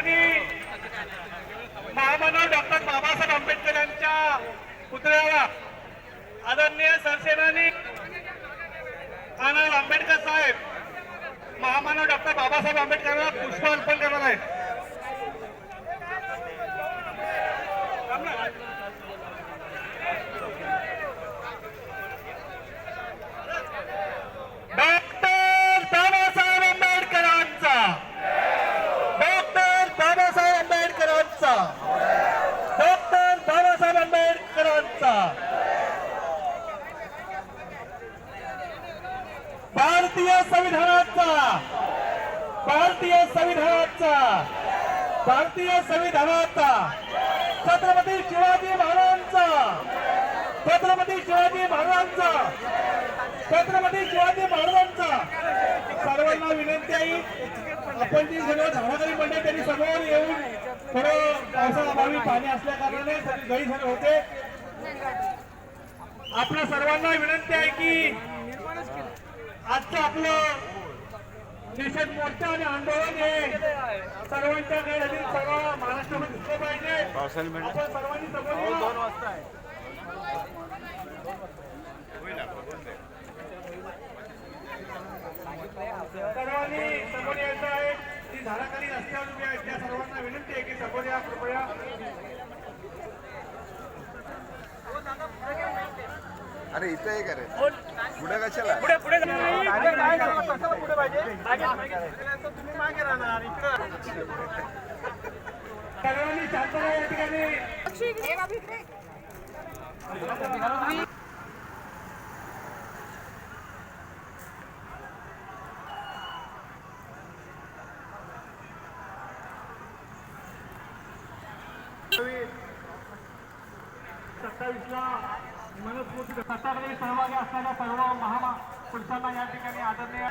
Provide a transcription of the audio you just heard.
ठिकाणी महामानव डॉक्टर बाबासाहेब आंबेडकर यांच्या पुतळ्याला आदरणीय सरसेनानी आनंद आंबेडकर साहेब महामानव डॉक्टर बाबासाहेब आंबेडकरांना पुष्प अर्पण करणार आहेत डॉक्टर बाबासाहेब आंबेडकरांचा डॉक्टर बाबासाहेब आंबेडकरांचा. डॉक्टर बाबासाहेब आंबेडकरांचा. भारतीय संविधानाचा. भारतीय संविधानाचा. भारतीय संविधानाचा. छत्रपती शिवाजी महाराजांचा. छत्रपती शिवाजी महाराजांचा. छत्रपती शिवाजी महाराजांचा. सर्वांना विनंती आहे. आपण जी सर्व झाडाखाली मंडळी त्यांनी समोर येऊन थोडं पावसाअभावी पाणी असल्या कारणाने थोडी गैरसोय होते. आपल्या सर्वांना विनंती आहे की आजचं आपलं निषेध मोर्चा आणि आंदोलन हे सर्वांच्या गैरहजेरीत सर्व महाराष्ट्रामध्ये दिसलं पाहिजे. आपण सर्वांनी समोर येऊ. सर्वांनी समोर यायचं आहे झाडाखाली रस्त्यावर उभी आहेत. त्या सर्वांना विनंती आहे की समोर या कृपया. अरे इथं एक अरे. पुढे कशाला? पुढे पुढे पुढे पाहिजे. तुम्ही मागे राहणार शांतता या ठिकाणी. सत्तावीसला मनस्फूर्ती सत्तामध्ये सहभागी असणाऱ्या सर्व महा पुरुषांना या ठिकाणी आदरणीय